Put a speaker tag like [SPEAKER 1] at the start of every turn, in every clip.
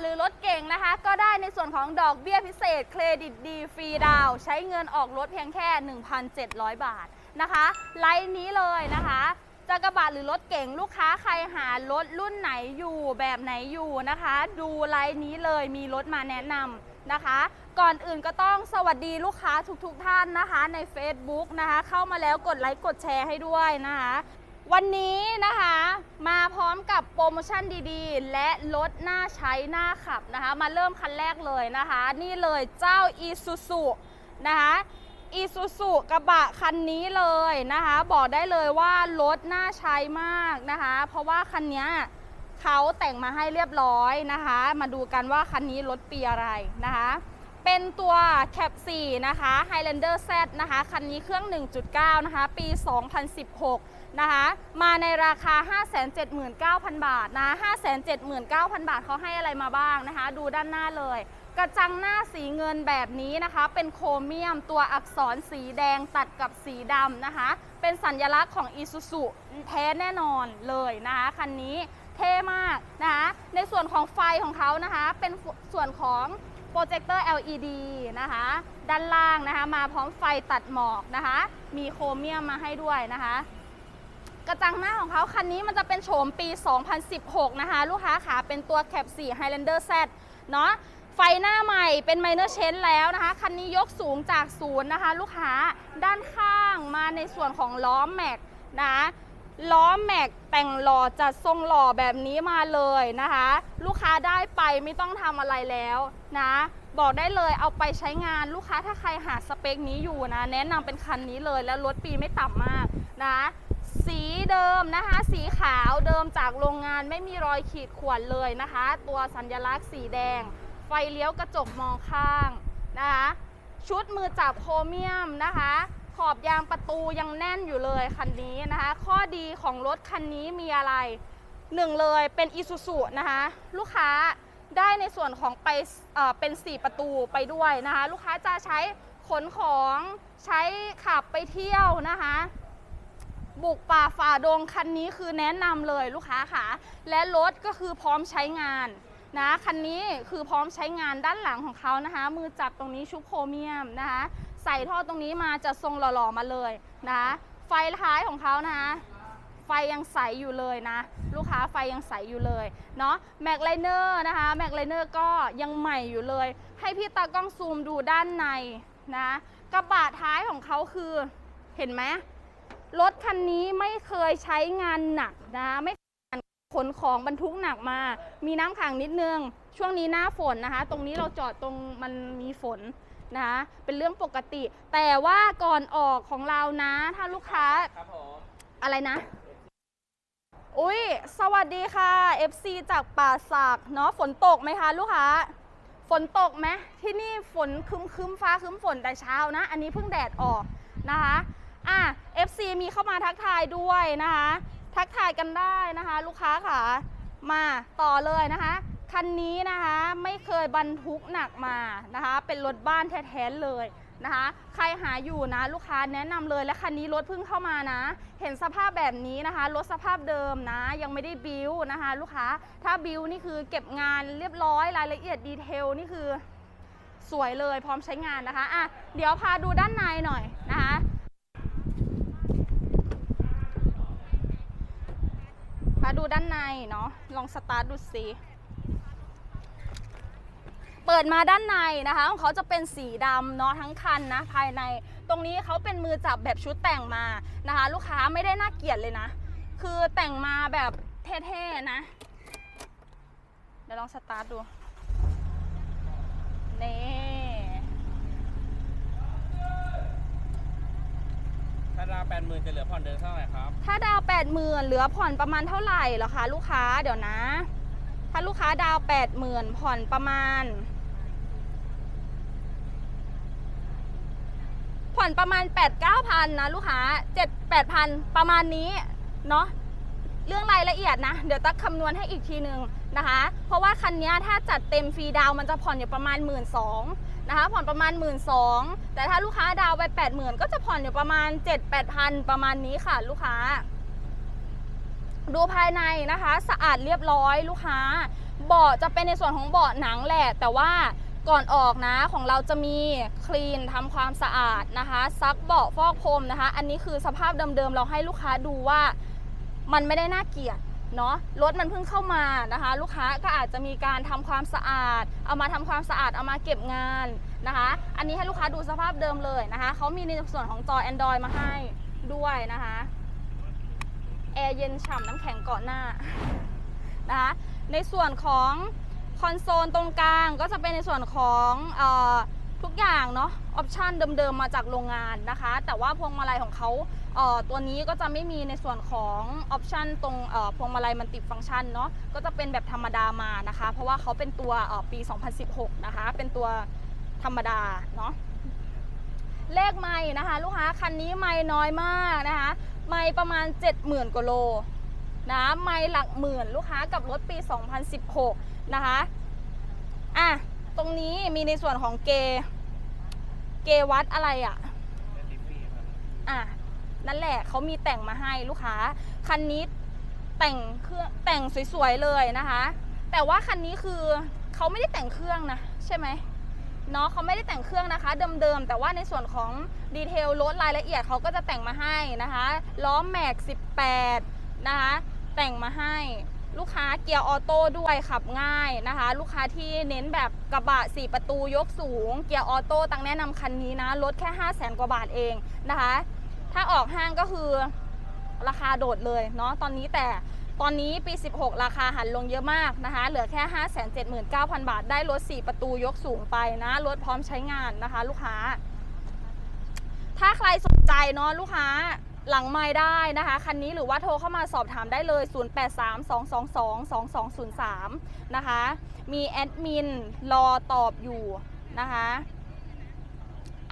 [SPEAKER 1] หรือรถเก่งนะคะ ก็ได้ในส่วนของดอกเบี้ยพิเศษเครดิตดีฟรีดาวใช้เงินออกรถเพียงแค่ 1,700 บาทนะคะไลน์นี้เลยนะคะจะกระบะหรือรถเก่งลูกค้าใครหารถรุ่นไหนอยู่แบบไหนอยู่นะคะ ดูไลน์นี้เลยมีรถมาแนะนำนะคะ ก่อนอื่นก็ต้องสวัสดีลูกค้าทุกๆทท่านนะคะ ใน Facebook นะคะ เข้ามาแล้วกดไลค์กดแชร์ให้ด้วยนะคะ วันนี้นะคะมาพร้อมกับโปรโมชั่นดีๆ และรถน่าใช้น่าขับนะคะ มาเริ่มคันแรกเลยนะคะ นี่เลยเจ้า i s u z u นะคะอีซูซูกระบะคันนี้เลยนะคะ บอกได้เลยว่ารถน่าใช้มากนะคะ เพราะว่าคันนี้เขาแต่งมาให้เรียบร้อยนะคะ มาดูกันว่าคันนี้รถปีอะไรนะคะ เป็นตัวแคป4นะคะ Highlander Z นะคะ คันนี้เครื่อง 1.9 นะคะ ปี 2016 นะคะ มาในราคา 579,000 บาทนะ 579,000 บาทเขาให้อะไรมาบ้างนะคะ ดูด้านหน้าเลย กระจังหน้าสีเงินแบบนี้นะคะ เป็นโครเมียมตัวอักษรสีแดงตัดกับสีดำนะคะ เป็นสัญลักษณ์ของ Isuzu แท้แน่นอนเลยนะคะคันนี้เท่มากนะคะ ในส่วนของไฟของเขานะคะ เป็นส่วนของโปรเจคเตอร์ LED นะคะ ด้านล่างนะคะ มาพร้อมไฟตัดหมอกนะคะ มีโครเมียมมาให้ด้วยนะคะ กระจังหน้าของเขาคันนี้มันจะเป็นโฉมปี 2016 นะคะ ลูกค้าขาเป็นตัวแคป4 Highlander Z เนาะไฟหน้าใหม่เป็นไมเนอร์เชนแล้วนะคะ คันนี้ยกสูงจากศูนย์นะคะ ลูกค้าด้านข้างมาในส่วนของล้อแม็กนะล้อแม็กแต่งหล่อจัดทรงหล่อแบบนี้มาเลยนะคะ ลูกค้าได้ไปไม่ต้องทำอะไรแล้วนะ บอกได้เลยเอาไปใช้งานลูกค้าถ้าใครหาสเปคนี้อยู่นะ แนะนำเป็นคันนี้เลยแล้วรถปีไม่ต่ำมากนะ สีเดิมนะคะ สีขาวเดิมจากโรงงานไม่มีรอยขีดข่วนเลยนะคะ ตัวสัญลักษณ์สีแดง ไฟเลี้ยวกระจกมองข้างนะคะ ชุดมือจับโครเมียมนะคะ ขอบยางประตูยังแน่นอยู่เลยคันนี้นะคะ ข้อดีของรถคันนี้มีอะไรหนึ่งเลยเป็นอีซูซูนะคะ ลูกค้าได้ในส่วนของไปเเป็น 4 ประตูไปด้วยนะคะ ลูกค้าจะใช้ขนของใช้ขับไปเที่ยวนะคะ บุกป่าฝ่าดงคันนี้คือแนะนำเลยลูกค้าค่ะ และรถก็คือพร้อมใช้งานนะคันนี้คือพร้อมใช้งานด้านหลังของเขานะคะ มือจับตรงนี้ชุบโครเมียมนะคะ ใส่ท่อตรงนี้มาจะทรงหล่อๆมาเลยนะคะไฟท้ายของเขานะคะไฟยังใสอยู่เลยนะ ลูกค้าไฟยังใสอยู่เลยเนาะแม็กไลเนอร์นะคะแม็กไลเนอร์ก็ยังใหม่อยู่เลย ให้พี่ตากล้องซูมดูด้านในนะกระบะท้ายของเขาคือเห็นไหม รถคันนี้ไม่เคยใช้งานหนักนะไม่เคยขนของบรรทุกหนักมา มีน้ำขังนิดนึง ช่วงนี้หน้าฝนนะคะ ตรงนี้เราจอดตรงมันมีฝนนะคะเป็นเรื่องปกติ แต่ว่าก่อนออกของเรานะ ถ้าลูกค้า
[SPEAKER 2] ครับผม
[SPEAKER 1] อะไรนะ อุ้ยสวัสดีค่ะ FC จากป่าสักเนาะฝนตกไหมคะ ลูกค้า ฝนตกไหมที่นี่ฝนคึมคึมๆฟ้าคึมฝนแต่เช้านะ อันนี้เพิ่งแดดออกนะคะ อะ FC มีเข้ามาทักทายด้วยนะคะ ทักทายกันได้นะคะ ลูกค้าค่ะ มาต่อเลยนะคะคันนี้นะคะไม่เคยบรรทุกหนักมานะคะ เป็นรถบ้านแท้ๆเลยนะคะ ใครหาอยู่นะลูกค้าแนะนำเลยและคันนี้รถเพิ่งเข้ามานะ เห็นสภาพแบบนี้นะคะรถสภาพเดิมนะ ยังไม่ได้บิวนะคะ ลูกค้าถ้าบิวนี่คือเก็บงานเรียบร้อยรายละเอียดดีเทลนี่คือสวยเลยพร้อมใช้งานนะคะอะเดี๋ยวพาดูด้านในหน่อยนะคะ มาดูด้านในเนาะลองสตาร์ทดูสิเปิดมาด้านในนะคะของเขาจะเป็นสีดำเนาะทั้งคันนะภายใน ตรงนี้เขาเป็นมือจับแบบชุดแต่งมานะคะ ลูกค้าไม่ได้น่าเกลียดเลยนะ คือแต่งมาแบบเท่ๆนะ เดี๋ยวลองสตาร์ทดูนี่
[SPEAKER 2] ถ้าดาวแปดหมื่นจะเหลือผ่อนเดือนเท่าไหร่ครับ
[SPEAKER 1] ถ้าดาว8 0 0 0 0เหลือผ่อนประมาณเท่าไหร่เหรอคะลูกค้าเดี๋ยวนะ ถ้าลูกค้าดาว8 0 0 0 0ผ่อนประมาณ ผ่อนประมาณ8 9 0 0 0นะลูกค้า7 8 0 0 0ประมาณนี้เนาะเรื่องรายละเอียดนะ เดี๋ยวตักคำนวณให้อีกทีหนึ่งนะคะ เพราะว่าคันนี้ถ้าจัดเต็มฟรีดาวมันจะผ่อนอยู่ประมาณ 1 2ื่น นะคะ ผ่อนประมาณ 1 2ื่นแต่ถ้าลูกค้าดาวไป 8 0,000 ก็จะผ่อนอยู่ประมาณ 7 8 0 0 0 ประมาณนี้ค่ะ ลูกค้า ดูภายในนะคะ สะอาดเรียบร้อยลูกค้าเบาะจะเป็นในส่วนของเบาะหนังแหละ แต่ว่าก่อนออกนะของเราจะมีคลีนทำความสะอาดนะคะซักเบาะฟอกพรมนะคะ อันนี้คือสภาพเดิมๆเราให้ลูกค้าดูว่ามันไม่ได้น่าเกลียด เนาะรถมันเพิ่งเข้ามานะคะ ลูกค้าก็อาจจะมีการทำความสะอาด เอามาทำความสะอาดเอามาเก็บงานนะคะ อันนี้ให้ลูกค้าดูสภาพเดิมเลยนะคะเขามีในส่วนของจอ Android มาให้ด้วยนะคะแอร์เย็นฉ่ำน้ำแข็งเกาะหน้านะคะในส่วนของคอนโซลตรงกลางก็จะเป็นในส่วนของเออ ทุกอย่างเนาะออปชันเดิมๆมาจากโรงงานนะคะ แต่ว่าพวงมาลัยของเขาเอ่อตัวนี้ก็จะไม่มีในส่วนของออปชันตรงเอ่อพวงมาลัยมันติดฟังก์ชันเนาะก็จะเป็นแบบธรรมดามานะคะ เพราะว่าเขาเป็นตัวเอ่อปี 2016 นะคะ เป็นตัวธรรมดาเนาะเลขไม่นะคะ ลูกค้าคันนี้ไม่น้อยมากนะคะ ไม่ประมาณ 70,000กว่าโลนะไม่หลักหมื่นลูกค้ากับรถปี 2016 นะคะอะ ตรงนี้มีในส่วนของเก เกวัดอะไรอะ อะ นั่นแหละเขามีแต่งมาให้ลูกค้า คันนี้แต่งเครื่องแต่งสวยๆเลยนะคะ แต่ว่าคันนี้คือเขาไม่ได้แต่งเครื่องนะใช่ไหมเนาะเขาไม่ได้แต่งเครื่องนะคะเดิมๆแต่ว่าในส่วนของดีเทลรถรายละเอียดเขาก็จะแต่งมาให้นะคะล้อแม็ก 18 นะคะแต่งมาให้ ลูกค้าเกียร์ออโต้ด้วยขับง่ายนะคะ ลูกค้าที่เน้นแบบกระบะ 4 ประตูยกสูง เกียร์ออโต้ตังแนะนำคันนี้นะลดแค่ 5 0 0แสนกว่าบาทเองนะคะ ถ้าออกห้างก็คือราคาโดดเลยเนาะตอนนี้แต่ตอนนี้ปี 16 ราคาหันลงเยอะมากนะคะ เหลือแค่ 579,000 บาท ได้รถ 4 ประตูยกสูงไปนะ รถพร้อมใช้งานนะคะ ลูกค้า ถ้าใครสนใจเนาะลูกค้า หลังไม้ได้นะคะ คันนี้หรือว่าโทรเข้ามาสอบถามได้เลย 0832222203 นะคะ มีแอดมินรอตอบอยู่นะคะ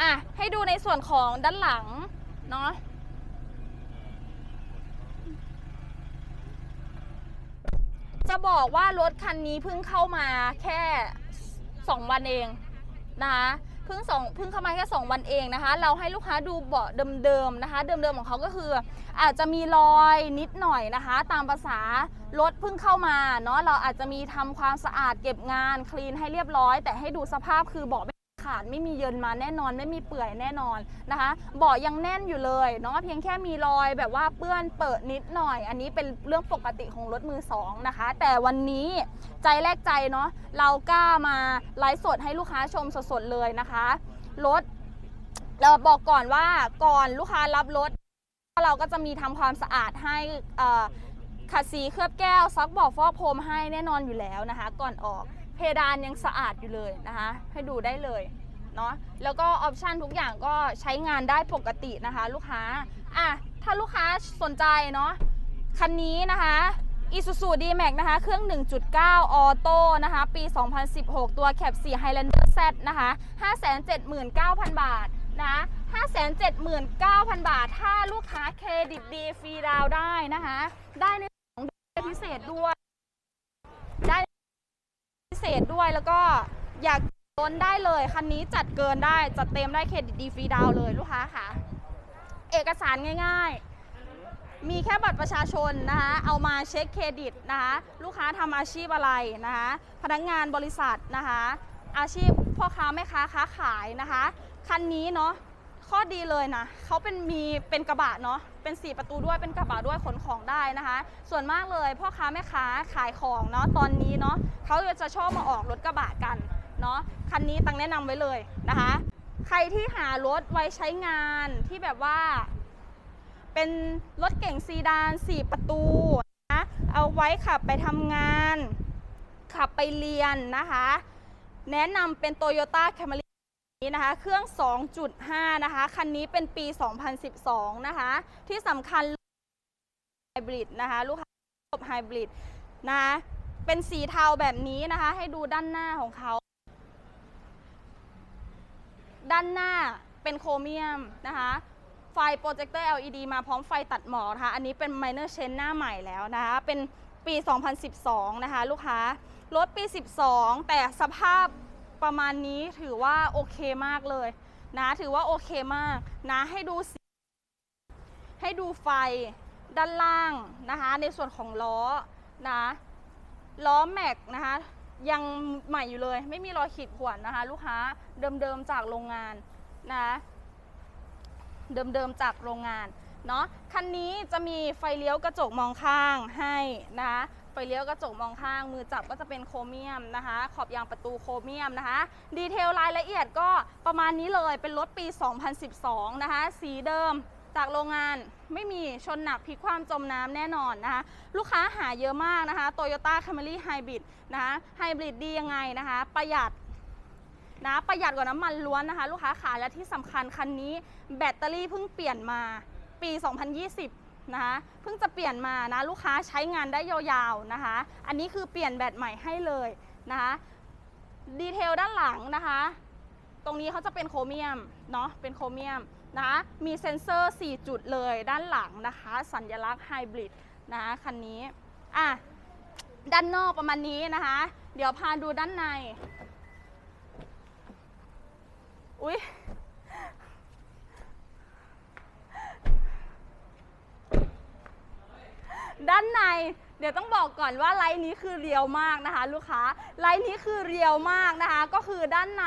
[SPEAKER 1] อะให้ดูในส่วนของด้านหลังเนาะจะบอกว่ารถคันนี้เพิ่งเข้ามาแค่ 2 วันเองนะคะ เพิ่งสองเพิ่งเข้ามาแค่ 2 วันเองนะคะ เราให้ลูกค้าดูเบาะเดิมๆนะคะ เดิมๆของเขาก็คือ อาจจะมีรอยนิดหน่อยนะคะ ตามภาษารถเพิ่งเข้ามาเนาะเราอาจจะมีทำความสะอาดเก็บงานคลีนให้เรียบร้อย แต่ให้ดูสภาพคือเบาะไม่ ขาดไม่มีเยินมาแน่นอนไม่มีเปื่อยแน่นอนนะคะเบาะยังแน่นอยู่เลยเนาะเพียงแค่มีรอยแบบว่าเปื้อนเปิดนิดหน่อย อันนี้เป็นเรื่องปกติของรถมือสองนะคะ แต่วันนี้ใจแรกใจเนาะเรากล้ามาไลฟ์สดให้ลูกค้าชมสดๆเลยนะคะรถเราบอกก่อนว่าก่อนลูกค้ารับรถ เราก็จะมีทำความสะอาดให้ขัดสีเคลือบแก้วซักบอกฟอกพรมให้แน่นอนอยู่แล้วนะคะ ก่อนออก เพดานยังสะอาดอยู่เลยนะคะ ให้ดูได้เลยเนาะแล้วก็ออปชันทุกอย่างก็ใช้งานได้ปกตินะคะ ลูกค้าอะถ้าลูกค้าสนใจเนาะคันนี้นะคะ Isuzu D-Max นะคะ เครื่อง 1.9 ออโต้นะคะ ปี 2016 ตัวแคป4 Highlander Z นะคะ 579,000 บาทนะ579,000 บาท ถ้าลูกค้าเครดิตดีฟรีดาวได้นะคะ ได้ในของพิเศษด้วย เศษด้วยแล้วก็อยากล้นได้เลย คันนี้จัดเกินได้จัดเต็มได้เครดิตดีฟรีดาวเลยลูกค้าค่ะ เอกสารง่ายๆ มีแค่บัตรประชาชนนะคะเอามาเช็คเครดิตนะคะลูกค้าทำอาชีพอะไรนะคะพนักงานบริษัทนะคะอาชีพพ่อค้าแม่ค้าค้าขายนะคะ คันนี้เนาะ ข้อดีเลยนะเขาเป็นมีเป็นกระบะเนาะเป็น 4 ประตูด้วยเป็นกระบะด้วยขนของได้นะคะ ส่วนมากเลยพ่อค้าแม่ค้าขายของเนาะตอนนี้เนาะเขาจะชอบมาออกรถกระบะกันเนาะคันนี้ตังแนะนำไว้เลยนะคะ ใครที่หารถไว้ใช้งานที่แบบว่า เป็นรถเก่งซีดาน 4 ประตูนะเอาไว้ขับไปทำงาน ขับไปเรียนนะคะ แนะนำเป็น Toyota Camry นี้นะคะเครื่อง 2.5 นะคะ คันนี้เป็นปี 2012 นะคะ ที่สำคัญไฮบริดนะคะ ลูกค้าชอบไฮบริดนะเป็นสีเทาแบบนี้นะคะ ให้ดูด้านหน้าของเขา ด้านหน้าเป็นโครเมียมนะคะไฟโปรเจคเตอร์ LED มาพร้อมไฟตัดหมอกนะคะ อันนี้เป็น minor change หน้าใหม่แล้วนะคะ เป็นปี 2012 นะคะ ลูกค้ารถปี 12 แต่สภาพ ประมาณนี้ถือว่าโอเคมากเลยนะถือว่าโอเคมากนะให้ดูสีให้ดูไฟด้านล่างนะคะ ในส่วนของล้อนะล้อแม็กนะคะยังใหม่อยู่เลย ไม่มีรอยขีดข่วนนะคะ ลูกค้าเดิมๆจากโรงงานนะเดิมๆจากโรงงานเนาะคันนี้จะมีไฟเลี้ยวกระจกมองข้างให้นะคะ ไฟเลี้ยวกระจกมองข้าง มือจับก็จะเป็นโครเมียมนะคะ ขอบยางประตูโครเมียมนะคะ ดีเทลรายละเอียดก็ประมาณนี้เลยเป็นรถปี 2012 นะคะ สีเดิมจากโรงงานไม่มีชนหนักพลิกความจมน้ำแน่นอนนะคะ ลูกค้าหาเยอะมากนะคะ Toyota Camry Hybrid นะคะไฮบริดดียังไงนะคะ ประหยัดนะประหยัดกว่าน้ำมันล้วนนะคะ ลูกค้าขาและที่สำคัญคันนี้แบตเตอรี่เพิ่งเปลี่ยนมาปี 2020 นะคะเพิ่งจะเปลี่ยนมานะลูกค้าใช้งานได้ยาวๆนะคะ อันนี้คือเปลี่ยนแบตใหม่ให้เลยนะคะดีเทลด้านหลังนะคะ ตรงนี้เขาจะเป็นโครเมียมเนาะเป็นโครเมียมนะคะมีเซ็นเซอร์ 4 จุดเลยด้านหลังนะคะ สัญลักษณ์ไฮบริดนะคะคันนี้อะด้านนอกประมาณนี้นะคะ เดี๋ยวพาดูด้านใน อุ๊ย ด้านในเดี๋ยวต้องบอกก่อนว่าไลน์นี้คือเรียวมากนะคะ ลูกค้าไลน์นี้คือเรียวมากนะคะ ก็คือด้านใน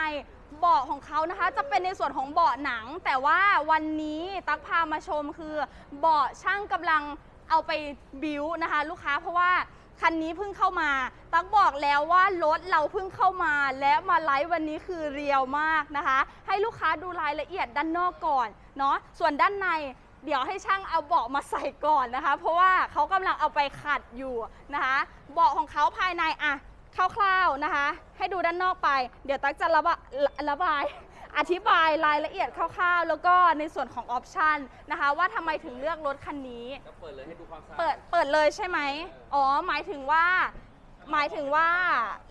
[SPEAKER 1] เบาะของเขานะคะ จะเป็นในส่วนของเบาะหนัง แต่ว่าวันนี้ตักพามาชมคือเบาะช่างกำลังเอาไปบิวนะคะ ลูกค้าเพราะว่าคันนี้เพิ่งเข้ามา ตักบอกแล้วว่ารถเราเพิ่งเข้ามา และมาไลฟ์วันนี้คือเรียวมากนะคะ ให้ลูกค้าดูรายละเอียดด้านนอกก่อนเนาะส่วนด้านใน เดี๋ยวให้ช่างเอาเบาะมาใส่ก่อนนะคะ เพราะว่าเขากำลังเอาไปขัดอยู่นะคะเบาะของเขาภายในอะคร่าวๆนะคะ ให้ดูด้านนอกไป เดี๋ยวตั๊กจะระบะระบายอธิบายรายละเอียดคร่าวๆ แล้วก็ในส่วนของออปชันนะคะว่าทำไมถึงเลือกรถคันนี้
[SPEAKER 2] ก็เปิดเลยให้ดูความสะอาด
[SPEAKER 1] เปิดเปิดเลยใช่ไหม อ๋อ หมายถึงว่า หมายถึงว่า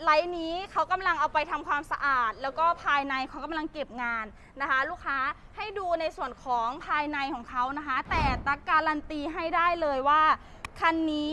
[SPEAKER 1] ไลน์นี้เขากำลังเอาไปทำความสะอาด แล้วก็ภายในเขากำลังเก็บงานนะคะ ลูกค้าให้ดูในส่วนของภายในของเขานะคะ แต่ตักการันตีให้ได้เลยว่าคันนี้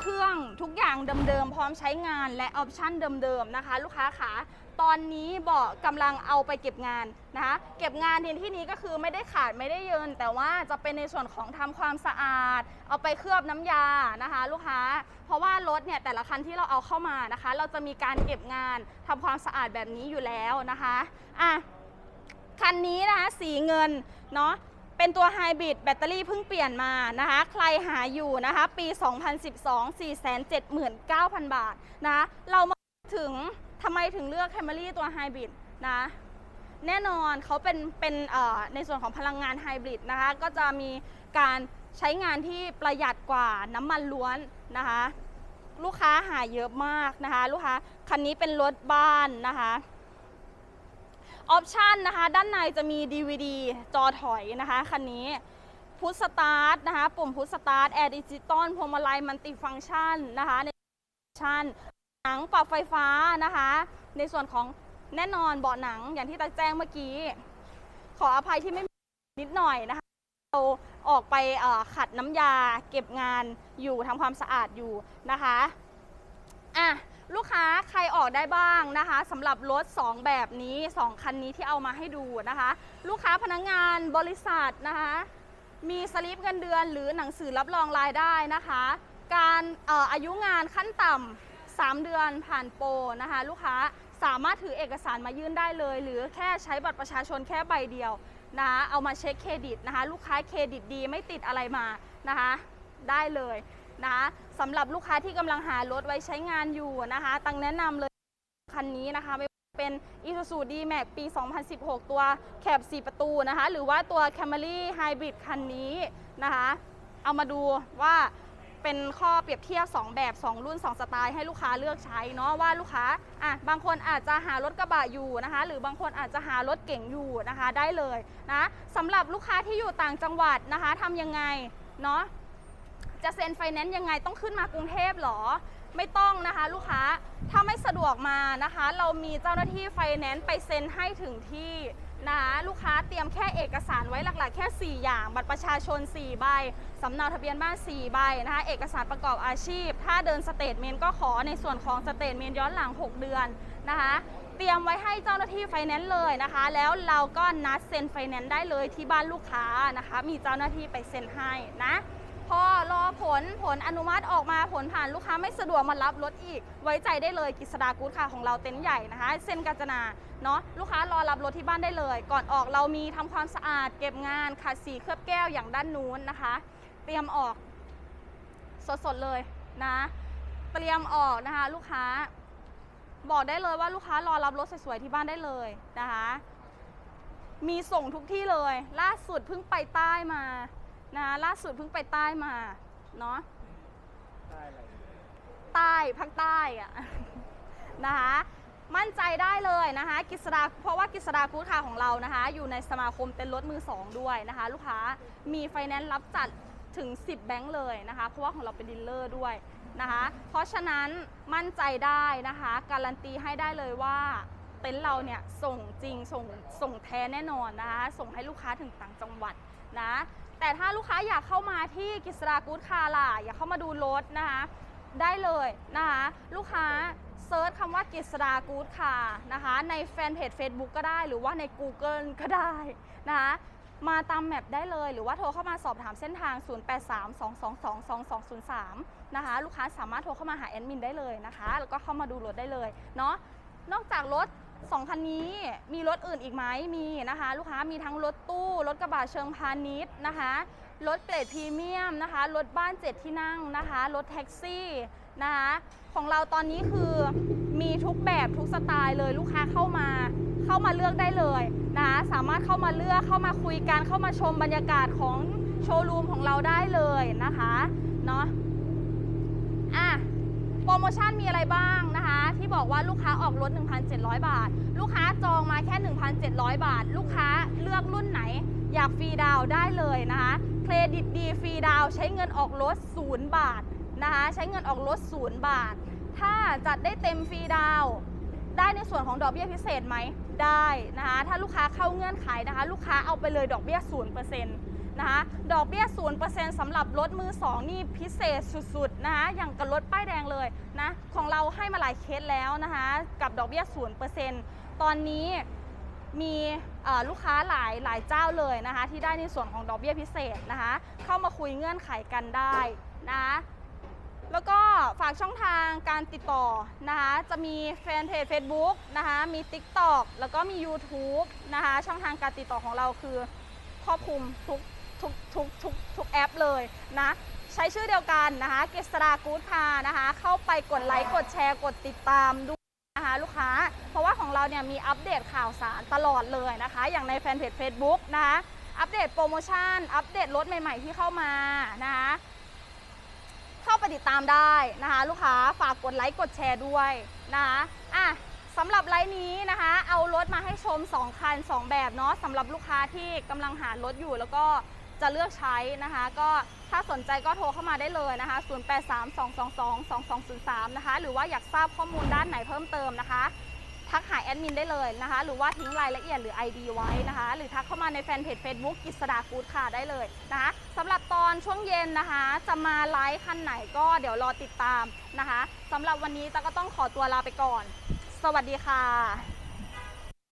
[SPEAKER 1] เครื่องทุกอย่างเดิมๆพร้อมใช้งานและออปชั่นเดิมๆนะคะ ลูกค้าขาตอนนี้เบาะกำลังเอาไปเก็บงานนะคะเก็บงานในที่นี้ก็คือไม่ได้ขาดไม่ได้เยิน แต่ว่าจะเป็นในส่วนของทำความสะอาด เอาไปเคลือบน้ำยานะคะ ลูกค้า เพราะว่ารถเนี่ยแต่ละคันที่เราเอาเข้ามานะคะ เราจะมีการเก็บงานทำความสะอาดแบบนี้อยู่แล้วนะคะอะคันนี้นะคะสีเงินเนาะ เป็นตัวไฮบริดแบตเตอรี่เพิ่งเปลี่ยนมานะคะ ใครหาอยู่นะคะ ปี 2012 479,000 บาทนะเรามาถึงทำไมถึงเลือก Camry ตัวไฮบริดนะแน่นอนเขาเป็นเป็นเอ่อในส่วนของพลังงานไฮบริดนะคะ ก็จะมีการใช้งานที่ประหยัดกว่าน้ำมันล้วนนะคะ ลูกค้าหาเยอะมากนะคะ ลูกค้าคันนี้เป็นรถบ้านนะคะ ออปชันนะคะ ด้านในจะมี DVD จอถอยนะคะคันนี้พุทสตาร์ทนะคะ ปุ่มพุทสตาร์ทแอร์ดิจิตอลพวงมาลัยมัลติฟังก์ชันนะคะ ในฟังก์ชันหนังปรับไฟฟ้านะคะ ในส่วนของแน่นอนเบาะหนังอย่างที่ตักแจ้งเมื่อกี้ ขออภัยที่ไม่นิดหน่อยนะคะ เราออกไปขัดน้ำยาเก็บงานอยู่ทำความสะอาดอยู่นะคะอะ ลูกค้าใครออกได้บ้างนะคะสำหรับรถ 2 แบบนี้ 2 คันนี้ที่เอามาให้ดูนะคะ ลูกค้าพนักงานบริษัทนะคะ มีสลิปเงินเดือนหรือหนังสือรับรองรายได้นะคะ การอออายุงานขั้นต่ำ3เดือนผ่านโปรนะคะ ลูกค้าสามารถถือเอกสารมายื่นได้เลย หรือแค่ใช้บัตรประชาชนแค่ใบเดียวนะะเอามาเช็คเครดิตนะคะ ลูกค้าเครดิตดีไม่ติดอะไรมานะคะ ได้เลย นะคะสำหรับลูกค้าที่กำลังหารถไว้ใช้งานอยู่นะคะ ตังแนะนำเลยคันนี้นะคะไม่ว่าเป็น Isuzu D-Max ปี 2016 ตัวแคบ 4 ประตูนะคะ หรือว่าตัว Camry Hybrid คันนี้นะคะ เอามาดูว่าเป็นข้อเปรียบเทียบ 2 แบบ 2 รุ่น 2 สไตล์ให้ลูกค้าเลือกใช้เนาะว่าลูกค้าอะบางคนอาจจะหารถกระบะอยู่นะคะ หรือบางคนอาจจะหารถเก่งอยู่นะคะได้เลยนะสำหรับลูกค้าที่อยู่ต่างจังหวัดนะคะทำยังไงเนาะ จะเซ็นไฟแนนซ์ยังไงต้องขึ้นมากรุงเทพหรอ ไม่ต้องนะคะลูกค้าถ้าไม่สะดวกมานะคะ เรามีเจ้าหน้าที่ไฟแนนซ์ไปเซ็นให้ถึงที่นะคะลูกค้าเตรียมแค่เอกสารไว้หลักๆ แค่ 4 อย่าง บัตรประชาชน 4 ใบ สำเนาทะเบียนบ้าน 4 ใบนะคะเอกสารประกอบอาชีพ ถ้าเดินสเตทเมนต์ก็ขอในส่วนของสเตทเมนต์ย้อนหลัง 6 เดือนนะคะเตรียมไว้ให้เจ้าหน้าที่ไฟแนนซ์เลยนะคะ แล้วเราก็นัดเซ็นไฟแนนซ์ได้เลยที่บ้านลูกค้านะคะ มีเจ้าหน้าที่ไปเซ็นให้นะ พอรอผลผลอนุมัติออกมาผลผ่านลูกค้าไม่สะดวกมารับรถอีก ไว้ใจได้เลยกิษดากู๊ดค่ะของเราเต็นท์ใหญ่นะคะ เส้นกาญจนาเนาะลูกค้ารอรับรถที่บ้านได้เลย ก่อนออกเรามีทำความสะอาด เก็บงานขัดสีเคลือบแก้วอย่างด้านนู้นนะคะ เตรียมออกสดๆเลยนะเตรียมออกนะคะลูกค้าบอกได้เลยว่าลูกค้ารอรับรถสวยๆที่บ้านได้เลยนะคะ มีส่งทุกที่เลย ล่าสุดเพิ่งไปใต้มา นะคะล่าสุดเพิ่งไปใต้มาเนาะ
[SPEAKER 2] ได้เลย
[SPEAKER 1] ใต้ภาคใต้อะนะคะมั่นใจได้เลยนะคะกิษดาเพราะว่ากิษดากู๊ดคาร์ของเรานะคะ อยู่ในสมาคมเต็นท์รถมือสองด้วยนะคะ ลูกค้ามีไฟแนนซ์รับจัดถึง 10 แบงค์เลยนะคะ เพราะว่าของเราเป็นดีลเลอร์ด้วยนะคะ เพราะฉะนั้นมั่นใจได้นะคะ การันตีให้ได้เลยว่าเต็นท์เราเนี่ยส่งจริงส่งส่งแท้แน่นอนนะคะ ส่งให้ลูกค้าถึงต่างจังหวัดนะ แต่ถ้าลูกค้าอยากเข้ามาที่กิษดากูดคาร์ล่ะอยากเข้ามาดูรถนะคะได้เลยนะคะลูกค้าเซิร์ชคำว่ากิษดากูดคาร์นะคะในแฟนเพจ Facebook ก็ได้ หรือว่าใน Google ก็ได้นะคะมาตามแมปได้เลยหรือว่าโทรเข้ามาสอบถามเส้นทาง 0832222203 นะคะ ลูกค้าสามารถโทรเข้ามาหาแอดมินได้เลยนะคะ แล้วก็เข้ามาดูรถได้เลยเนาะนอกจากรถ 2คันนี้มีรถอื่นอีกไหมมีนะคะ ลูกค้ามีทั้งรถตู้รถกระบะเชิงพาณิชย์นะคะรถเกรดพรีเมียมนะคะรถบ้าน7ที่นั่งนะคะรถแท็กซี่นะคะของเราตอนนี้คือมีทุกแบบทุกสไตล์เลยลูกค้าเข้ามาเข้ามาเลือกได้เลยนะคะสามารถเข้ามาเลือกเข้ามาคุยกันเข้ามาชมบรรยากาศของโชว์รูมของเราได้เลยนะคะเนาะอะ รโมชั่นมีอะไรบ้างนะคะ ที่บอกว่าลูกค้าออกรถ 1,700 บาท ลูกค้าจองมาแค่ 1,700 บาท ลูกค้าเลือกรุ่นไหน อยากฟรีดาวได้เลยนะคะ เครดิตดีฟรีดาวใช้เงินออกรถ 0 บาทนะคะใช้เงินออกรถ 0 บาท ถ้าจัดได้เต็มฟรีดาวได้ในส่วนของดอกเบี้ยพิเศษไหมได้นะคะถ้าลูกค้าเข้าเงื่อนไขนะคะ ลูกค้าเอาไปเลยดอกเบี้ย0%นะคะดอกเบี้ย0%สำหรับรถมือ2นี่พิเศษสุดๆนะคะอย่างกับรถป้ายแดงเลยนะของเราให้มาหลายเคสแล้วนะคะกับดอกเบี้ย0%ตอนนี้มีลูกค้าหลายหลายเจ้าเลยนะคะที่ได้ในส่วนของดอกเบี้ยพิเศษนะคะเข้ามาคุยเงื่อนไขกันได้นะคะแล้วก็ฝากช่องทางการติดต่อนะคะจะมีแฟนเพจ Facebook นะคะมี TikTok แล้วก็มี YouTube นะคะช่องทางการติดต่อของเราคือครอบคลุมทุก ทุกทุกทุกทุกแอปเลยนะ ใช้ชื่อเดียวกันนะคะเกษรากู๊ดคานะคะ เข้าไปกดไลค์ กดแชร์ กดติดตามดูนะคะลูกค้า เพราะว่าของเราเนี่ยมีอัปเดตข่าวสารตลอดเลยนะคะ อย่างในแฟนเพจ Facebook นะคะอัปเดตโปรโมชั่น อัปเดตรถใหม่ ๆ ที่เข้ามานะคะเข้าไปติดตามได้นะคะ ลูกค้าฝากกดไลค์กดแชร์ด้วยนะคะอะสำหรับไลฟ์นี้นะคะ เอารถมาให้ชม 2 คัน 2 แบบเนาะสำหรับลูกค้าที่กำลังหารถอยู่แล้วก็ จะเลือกใช้นะคะ ก็ถ้าสนใจก็โทรเข้ามาได้เลยนะคะ 0832222203 นะคะ หรือว่าอยากทราบข้อมูลด้านไหนเพิ่มเติมนะคะ ทักหาแอดมินได้เลยนะคะ หรือว่าทิ้งรายละเอียดหรือ ID ไว้นะคะ หรือทักเข้ามาในแฟนเพจ Facebook กิษดากูดค่ะได้เลยนะคะสำหรับตอนช่วงเย็นนะคะ จะมาไลฟ์คันไหนก็เดี๋ยวรอติดตามนะคะสำหรับวันนี้ตาก็ต้องขอตัวลาไปก่อน สวัสดีค่ะ